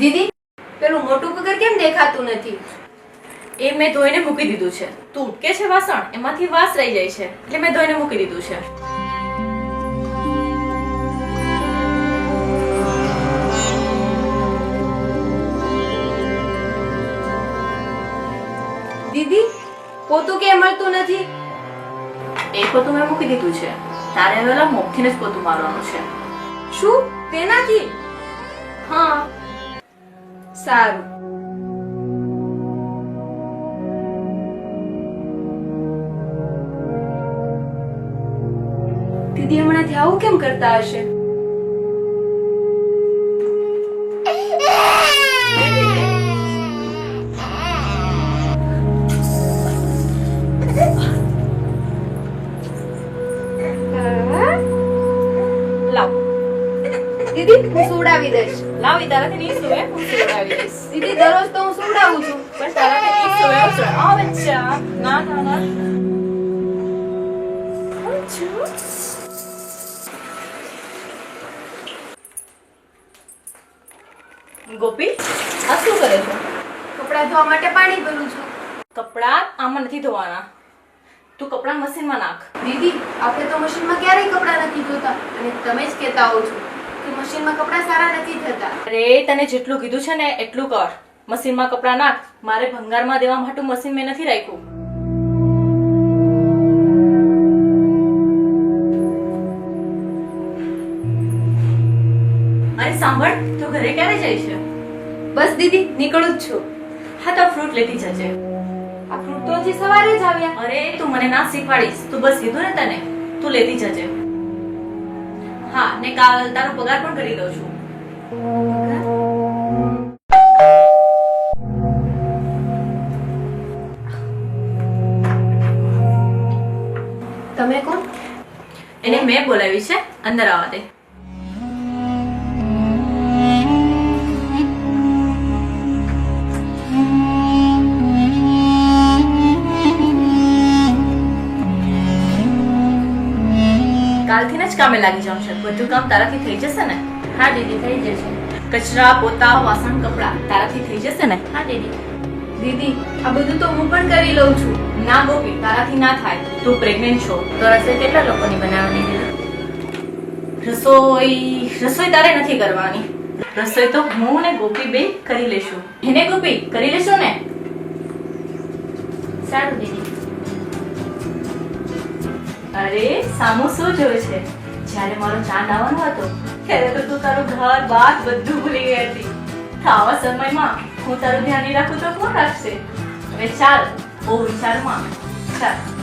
દીદી, પેલું મોટું કુકર કેમ દેખાતું નથી? એ મેં ધોઈને મૂકી દીધું છે. તું ઉટકે છે વાસણ? એમાંથી વાસ રહી જાય છે. એટલે મેં ધોઈને મૂકી દીધું છે. દીદી, પોતું કેમ મળતું નથી? એ પોતું મેં મૂકી દીધું છે. તારે હવે ઓલા મોગથીને જ પોતું મારવાનું છે. શું? તેનાથી? હા સારું. દીદી હમણાંથી આવું કેમ કરતા હશે? દીદી હું સુવડાવી દઈશ. લાવ તારાથી નહીં સુવે હું સુવડાવી દઈશ? દીદી દરરોજ તો હું સુવડાવું છું. પણ તારાથી નહીં સુવે આવે જ ના ના ના. ગોપી આ શું કરે છે? કપડાં ધોવા માટે પાણી ભરું છું. કપડાં આમાં નથી ધોવાના. તું કપડાં મશીનમાં નાખ. દીદી આપણે તો મશીનમાં ક્યારેય કપડાં નથી ધોતા. અને તમે જ કહેતા હો છો. કે મશીનમાં કપડાં સારા નથી થતા અરે તને જેટલું કીધું છે ને એટલું કર. મશીનમાં કપડાં નાખ. મારે ભંગારમાં દેવા માટે મશીન મેં નથી રાખ્યું. અરે સાંભળ તું ઘરે ક્યારે જઈશ? બસ દીદી નીકળું જ છું. હા તો ફ્રૂટ લેતી જજે. આ ફ્રૂટ તો હજી સવારે જ આવ્યા. અરે તું મને ના શીખવાડીશ. તું બસ કીધું ને તને. તું લેતી જજે. હા ને કાલ તારો પગાર પણ કરી દઉં છું. તમે કોણ? એને મેં બોલાવી છે અંદર આવવા દે. જ કામે લાગી જાઉં છે. બધું કામ તારાથી થઈ જશે ને? હા, દીદી, થઈ જશે. કચરા, પોતા, વાસણ, કપડા તારાથી થઈ જશે ને? હા, દીદી. દીદી, આ બધું તો હું પણ કરી લઉં છું. ના, ગોપી, તારાથી ના થાય. તું પ્રેગ્નેન્ટ છો. તો રસોઈ કેટલા લોકોની બનાવવાની રસોઈ રસોઈ તારે નથી કરવાની. રસોઈ તો હું ને ગોપી બે કરી લેશું એને ગોપી, કરી લેશું ને? સારું, દીદી. અરે, સામુ શું જોયું છે? જ્યારે મારો ચાંદ આવવાનો હતો, ત્યારે તો તું તારું ઘર બાર બધું ભૂલી ગઈ હતી. આવા સમયમાં હું તારું ધ્યાન નહીં રાખું તો કોણ રાખશે? હવે ચાલ, બહુ વિચારમાં. ચાલ.